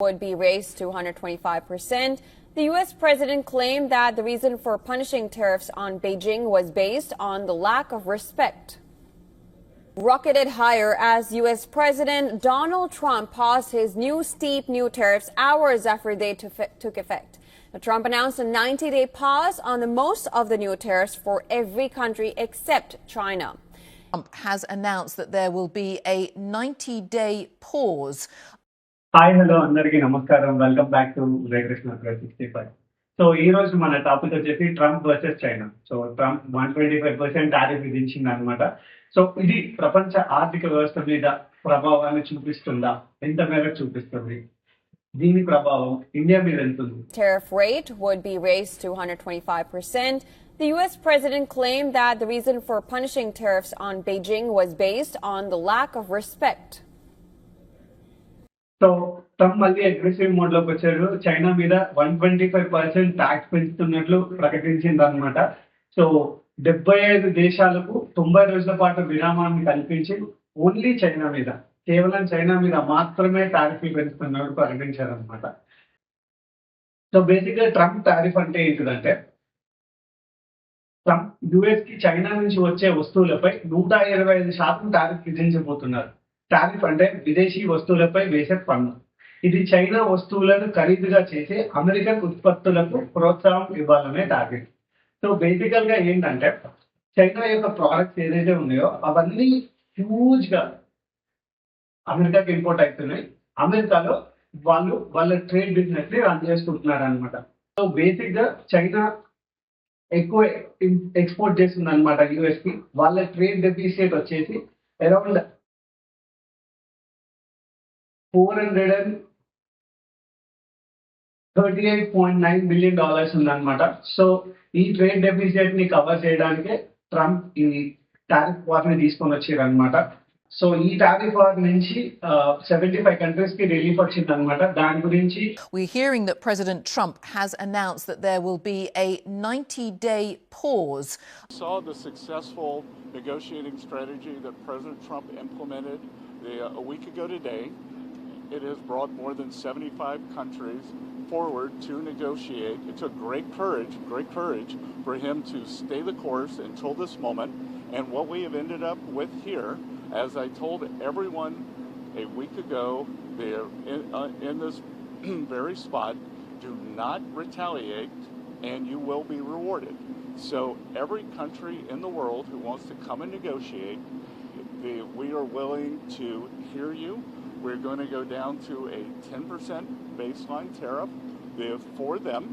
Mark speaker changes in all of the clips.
Speaker 1: would be raised to 125%. The U.S. president claimed that the reason for punishing tariffs on Beijing was based on the lack of respect. Rocketed higher as U.S. President Donald Trump paused his new steep new tariffs hours after they to- took effect. Now, Trump announced a 90 day pause on the most of the new tariffs for every country except China.
Speaker 2: Trump has announced that there will be a 90 day pause
Speaker 3: hi hello అందరికీ నమస్కారం welcome back to Rekrishna sixty five so ఈ రోజు మన topic వచ్చేసి Trump versus China so Trump one twenty five percent tariff విధించింది అనమాట so ఇది ప్రపంచ ఆర్థిక వ్యవస్థ మీద ప్రభావాన్ని చూపిస్తుందా ఎంత మేరకు చూపిస్తుంది దీని ప్రభావం ఇండియా మీద ఎంత ఉంది
Speaker 1: Tariff rate would be raised to 125%. The U.S. president claimed that the reason for punishing tariffs on Beijing was based on the lack of respect.
Speaker 3: so Trump మళ్ళీ అగ్రెసివ్ మోడ్లోకి వచ్చాడు. చైనా మీద one twenty five percent tax పెంచుతున్నట్లు ప్రకటించింది అనమాట so డెబ్బై ఐదు దేశాలకు తొంభై రోజుల పాటు విరామాన్ని కల్పించి ఓన్లీ చైనా మీద కేవలం చైనా మీద మాత్రమే టారిఫ్లు పెంచుతున్నట్టు ప్రకటించారు అనమాట సో బేసిక్గా ట్రంప్ టారిఫ్ అంటే ఏంటిదంటే ట్రంప్ యుఎస్కి చైనా నుంచి వచ్చే వస్తువులపై నూట ఇరవై ఐదు శాతం టారిఫ్ విధించబోతున్నారు. టారిఫ్ అంటే విదేశీ వస్తువులపై వేసే పన్ను. ఇది చైనా వస్తువులను ఖరీదుగా చేసి అమెరికన్ ఉత్పత్తులకు ప్రోత్సాహం ఇవ్వాలనే టార్గెట్. సో బేసికల్గా ఏంటంటే చైనా యొక్క ప్రోడక్ట్స్ ఏదైతే ఉన్నాయో అవన్నీ హ్యూజ్గా అమెరికాకి ఇంపోర్ట్ అవుతున్నాయి. అమెరికాలో వాళ్ళు వాళ్ళ ట్రేడ్ బిజినెస్ని రన్ చేసుకుంటున్నారు అనమాట సో బేసిక్గా చైనా ఎక్కువ ఎక్స్పోర్ట్ చేస్తుంది అనమాట యుఎస్కి వాళ్ళ ట్రేడ్ డెఫిసిట్ వచ్చేసి around Four hundred and thirty eight point nine billion dollars ఉందన్నమాట సో ఈ ట్రేడ్ డెఫిసిట్ ని కవర్ చేయడానికే ట్రంప్ ఈ టారిఫ్ వార్ ని తీసుకొని వచ్చారు అనమాట సో ఈ టారిఫ్ వార్ నుంచి సెవెంటీ ఫైవ్ కంట్రీస్ కి రిలీఫ్ వచ్చింది అనమాట దాని గురించి
Speaker 2: We're hearing that President Trump has announced that there will be a 90 day pause
Speaker 4: saw the successful negotiating strategy that President Trump implemented the, a week ago today. It has brought more than 75 countries forward to negotiate. It took great courage, great courage for him to stay the course until this moment. And what we have ended up with here, as I told everyone a week ago, in, uh, in this very spot, do not retaliate and you will be rewarded. So every country in the world who wants to come and negotiate, the, we are willing to hear you. We're going to go down to a 10% baseline tariff the- for them,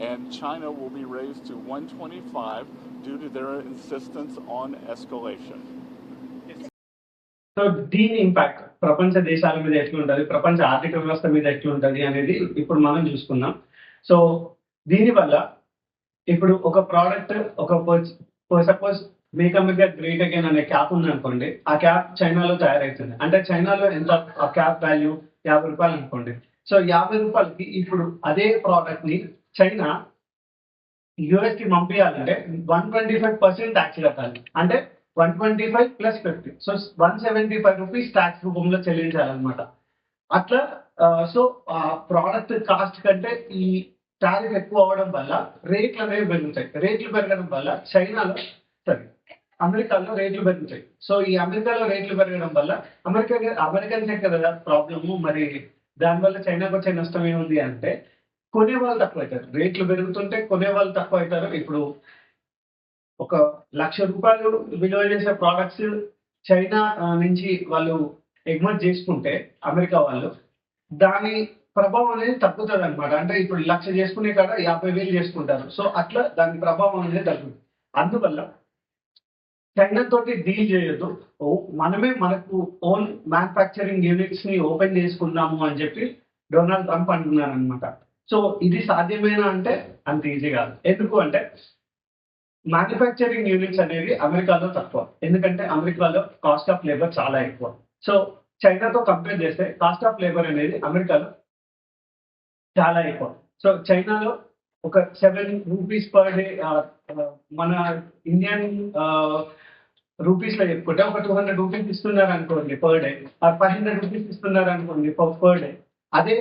Speaker 4: and China will be raised to 125 due to their insistence on escalation.
Speaker 3: So దీని impact ప్రపంచ దేశాల మీద ఎట్లుంటది ప్రపంచ ఆర్థిక వ్యవస్థ మీద ఎట్లుంటది అనేది ఇప్పుడు మనం చూసుకుందాం సో దీనివల్ల ఇప్పుడు ఒక ప్రోడక్ట్ ఒక suppose make America great again అనే క్యాప్ ఉంది అనుకోండి ఆ క్యాప్ చైనాలో తయారవుతుంది అంటే చైనాలో ఎంత ఆ క్యాప్ వాల్యూ యాభై రూపాయలు అనుకోండి. సో యాభై రూపాయలకి ఇప్పుడు అదే ప్రోడక్ట్ని చైనా యుఎస్కి పంపించాలంటే one twenty five percent tax కట్టాలి. అంటే one twenty five plus fifty so one seventy five rupees tax రూపంలో చెల్లించాలన్నమాట. అట్లా సో ఆ ప్రోడక్ట్ కాస్ట్ కంటే ఈ టారిఫ్ ఎక్కువ అవడం వల్ల రేట్లు అనేవి పెరుగుతాయి. రేట్లు పెరగడం వల్ల చైనాలో సరే. అమెరికాలో రేట్లు పెరుగుతాయి సో ఈ అమెరికాలో రేట్లు పెరగడం వల్ల అమెరికా అమెరికన్సే కదా ప్రాబ్లము మరి దానివల్ల చైనాకు వచ్చే నష్టం ఏముంది అంటే కొనే వాళ్ళు తక్కువ అవుతారు రేట్లు పెరుగుతుంటే కొనే వాళ్ళు తక్కువ అవుతారు ఇప్పుడు ఒక లక్ష రూపాయలు విలువ చేసే ప్రోడక్ట్స్ చైనా నుంచి వాళ్ళు ఎగుమతి చేసుకుంటే అమెరికా వాళ్ళు దాని ప్రభావం అనేది తగ్గుతుంది అనమాట అంటే ఇప్పుడు లక్ష చేసుకునే కాడ యాభై వేలు చేసుకుంటారు. సో అట్లా దాని ప్రభావం అనేది తగ్గుతుంది. అందువల్ల చైనా తోటి డీల్ చేయొద్దు. ఓ మనమే మనకు ఓన్ మ్యానుఫ్యాక్చరింగ్ యూనిట్స్ని ఓపెన్ చేసుకుందాము అని చెప్పి డొనాల్డ్ ట్రంప్ అంటున్నారు అనమాట సో ఇది సాధ్యమేనా అంటే అంత ఈజీ కాదు. ఎందుకు అంటే మ్యానుఫ్యాక్చరింగ్ యూనిట్స్ అనేవి అమెరికాలో తక్కువ. ఎందుకంటే అమెరికాలో కాస్ట్ ఆఫ్ లేబర్ చాలా ఎక్కువ. సో చైనాతో కంపేర్ చేస్తే కాస్ట్ ఆఫ్ లేబర్ అనేది అమెరికాలో చాలా ఎక్కువ. సో చైనాలో ఒక సెవెన్ రూపీస్ పర్ డే మన ఇండియన్ రూపీస్లో చెప్పుకుంటే ఒక టూ హండ్రెడ్ రూపీస్ ఇస్తున్నారు అనుకోండి per day five hundred rupees ఇస్తున్నారు అనుకోండి పర్ డే అదే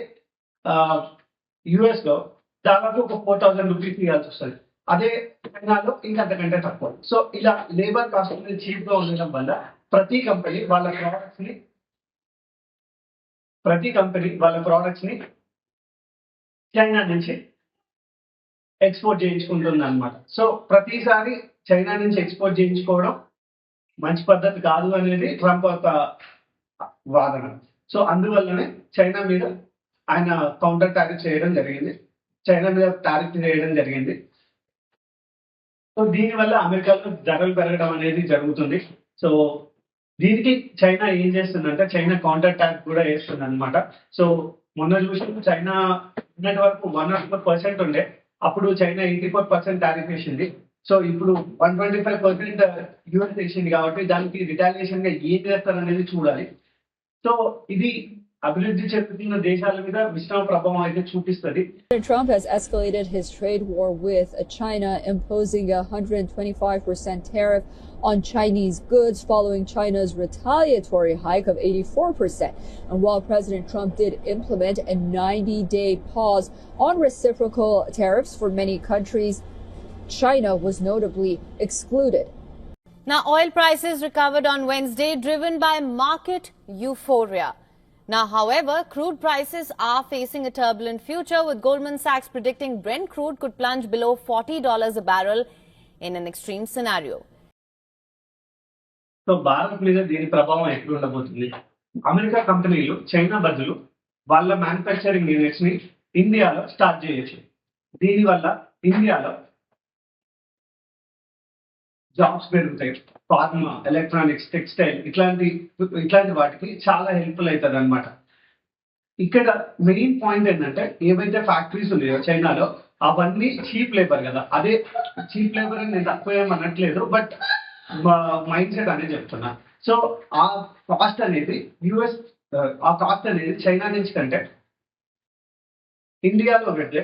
Speaker 3: యుఎస్లో దాదాపు ఒక ఫోర్ థౌసండ్ రూపీస్ ఇవ్వాల్సి వస్తుంది. అదే చైనాలో ఇంకంతకంటే తక్కువ. సో ఇలా లేబర్ కాస్ట్ అనేది చీప్గా ఉండడం వల్ల ప్రతి కంపెనీ వాళ్ళ ప్రోడక్ట్స్ని ప్రతి కంపెనీ వాళ్ళ ప్రోడక్ట్స్ని చైనా నుంచి ఎక్స్పోర్ట్ చేయించుకుంటుంది అనమాట సో ప్రతిసారి చైనా నుంచి ఎక్స్పోర్ట్ చేయించుకోవడం మంచి పద్ధతి కాదు అనేది ట్రంప్ యొక్క వాదన. సో అందువల్లనే చైనా మీద ఆయన కౌంటర్ టారిఫ్ చేయడం జరిగింది. చైనా మీద టారిఫ్ చేయడం జరిగింది. సో దీనివల్ల అమెరికాలో ధరలు పెరగడం అనేది జరుగుతుంది. సో దీనికి చైనా ఏం చేస్తుందంటే చైనా కౌంటర్ టారిఫ్ కూడా వేస్తుంది అనమాట సో మొన్న చూసిన చైనా ఉన్నంత వరకు వన్ నాట్ పర్సెంట్ ఉండే. అప్పుడు China eighty four percent tariff వేసింది. సో ఇప్పుడు one twenty five percent US వేసింది కాబట్టి దానికి రిటాలియేషన్గా ఏం చేస్తారనేది చూడాలి. సో ఇది అభివృద్ధి చెందుతున్న దేశాల మీద మిశ్రమ ప్రభావం అయితే చూపిస్తుంది
Speaker 5: President Trump has escalated his trade war with China, imposing a 125% tariff on Chinese goods following China's retaliatory hike of 84%. And while President Trump did implement a 90 day pause on reciprocal tariffs for many countries, China was notably excluded.
Speaker 1: Now, oil prices recovered on Wednesday, driven by market euphoria. Now, however, crude prices are facing a turbulent future, with Goldman Sachs predicting Brent crude could plunge below $40 a barrel in an extreme scenario.
Speaker 3: So Bharat మీద దీని ప్రభావం ఎట్లా ఉండబోతుంది America కంపెనీలు China బదులు వాళ్ళ manufacturing యూనిట్స్ని ఇండియాలో start చేయొచ్చు దీనివల్ల ఇండియాలో జాబ్స్ పెరుగుతాయి ఫార్మా ఎలక్ట్రానిక్స్ టెక్స్టైల్ ఇట్లాంటి ఇట్లాంటి వాటికి చాలా హెల్ప్ఫుల్ అవుతుంది అనమాట ఇక్కడ మెయిన్ పాయింట్ ఏంటంటే ఏవైతే ఫ్యాక్టరీస్ ఉన్నాయో చైనాలో అవన్నీ చీప్ లేబర్ కదా. అదే చీప్ లేబర్ అని నేను తక్కువ ఏమనట్లేదు బట్ మైండ్ సెట్ అనేది చెప్తున్నా. సో ఆ కాస్ట్ అనేది యుఎస్ ఆ కాస్ట్ అనేది చైనా నుంచి కంటే ఇండియాలో పెడితే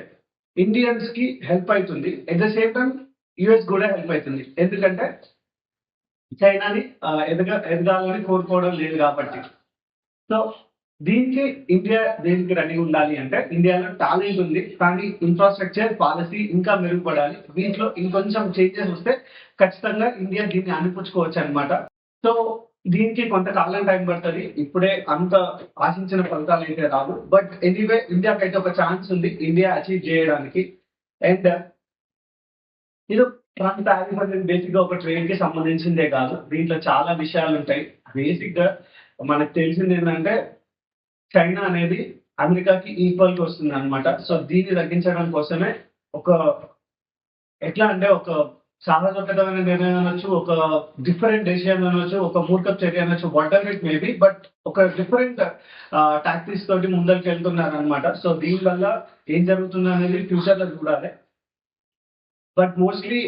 Speaker 3: ఇండియన్స్కి హెల్ప్ అవుతుంది. At the same time US కూడా హెల్ప్ అవుతుంది. ఎందుకంటే చైనాని ఎదగ ఎదగాలని కోరుకోవడం లేదు కాబట్టి. సో దీనికి ఇండియా దేనికి రెడీ ఉండాలి అంటే ఇండియాలో టాలెంట్ ఉంది కానీ ఇన్ఫ్రాస్ట్రక్చర్ పాలసీ ఇంకా మెరుగుపడాలి. దీంట్లో ఇంకొంచెం చేంజెస్ వస్తే ఖచ్చితంగా ఇండియా దీన్ని అనిపించుకోవచ్చు అనమాట సో దీనికి కొంతకాలం టైం పడుతుంది. ఇప్పుడే అంత ఆశించిన ఫలితాలు అయితే రాదు బట్ ఎనీవే ఇండియాకి అయితే ఒక ఛాన్స్ ఉంది ఇండియా అచీవ్ చేయడానికి. అండ్ ఇది ట్రంప్ టారిఫ్ అనేది బేసిక్గా ఒక ట్రేడ్కి సంబంధించిందే కాదు. దీంట్లో చాలా విషయాలు ఉంటాయి బేసిక్గా మనకు తెలిసింది ఏంటంటే చైనా అనేది అమెరికాకి ఈక్వల్కి వస్తుంది అనమాట సో దీన్ని తగ్గించడం కోసమే ఒక ఎట్లా అంటే ఒక సాహసోపేతమైన నిర్ణయం అనొచ్చు ఒక డిఫరెంట్ డెసిషన్ అనొచ్చు ఒక మూర్ఖప్ చర్య అనొచ్చు whatever it maybe but ఒక డిఫరెంట్ టాక్టిక్స్ తోటి ముందరికి వెళ్తున్నారు అనమాట సో దీని వల్ల ఏం జరుగుతుంది అనేది ఫ్యూచర్లో చూడాలి. బట్ మోస్ట్లీ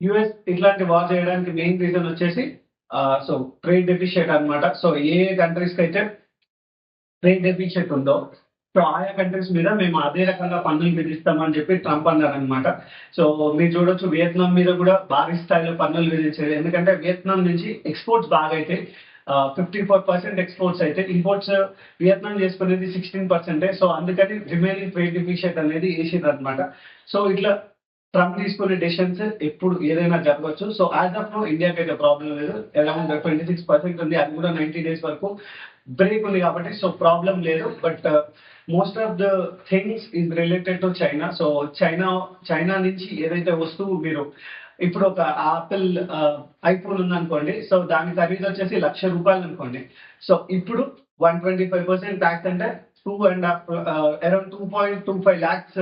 Speaker 3: యుఎస్ ఇట్లాంటి వార్ చేయడానికి మెయిన్ రీజన్ వచ్చేసి సో ట్రేడ్ డెఫిషియట్ అనమాట సో ఏ కంట్రీస్కి అయితే ట్రేడ్ డెఫిషియట్ ఉందో సో ఆయా కంట్రీస్ మీద మేము అదే రకంగా పన్నులు విధిస్తామని చెప్పి ట్రంప్ అన్నారు అనమాట సో మీరు చూడొచ్చు వియత్నాం మీద కూడా భారీ స్థాయిలో పన్నులు విధించారు. ఎందుకంటే వియత్నాం నుంచి ఎక్స్పోర్ట్స్ బాగా అయితే ఫిఫ్టీ ఫోర్ పర్సెంట్ ఎక్స్పోర్ట్స్ అయితే ఇంపోర్ట్స్ వియత్నాం చేసుకునేది సిక్స్టీన్ పర్సెంటే సో అందుకని రిమైనింగ్ ట్రేడ్ డిఫిషియట్ అనేది వేసింది అనమాట సో ఇట్లా ట్రంప్ తీసుకునే డెసిషన్స్ ఎప్పుడు ఏదైనా జరగవచ్చు. సో యాజ్ ఆఫ్ నో ఇండియాకి అయితే ప్రాబ్లం లేదు. అరౌండ్ ట్వంటీ సిక్స్ పర్సెంట్ ఉంది. అది కూడా నైన్టీ డేస్ వరకు బ్రేక్ ఉంది కాబట్టి సో ప్రాబ్లం లేదు. But most of the things is related to China so China China నుంచి ఏదైతే వస్తువు మీరు ఇప్పుడు ఒక ఆపిల్ ఐఫోన్ ఉందనుకోండి సో దాని ఖరీదు వచ్చేసి లక్ష రూపాయలు అనుకోండి. సో ఇప్పుడు one twenty five percent tax అంటే two and half around two point two five lakhs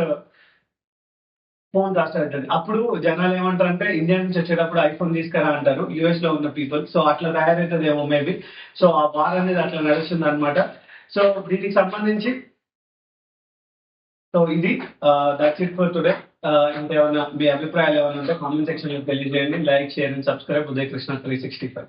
Speaker 3: phone cost అవుతుంది అప్పుడు జనాలు ఏమంటారు అంటే ఇండియా నుంచి వచ్చేటప్పుడు ఐఫోన్ తీసుకురా అంటారు యుఎస్లో ఉన్న పీపుల్. సో అట్లా తయారవుతుంది ఏమో మేబీ. సో ఆ వార్ అనేది అట్లా నడుస్తుంది అనమాట సో దీనికి సంబంధించి సో ఇది దట్స్ ఇట్ ఫర్ టుడే ఇంకేమైనా మీ అభిప్రాయాలు ఏమైనా ఉంటే కామెంట్ సెక్షన్ తెలియజేయండి. Like share and subscribe Uday Krishna three sixty five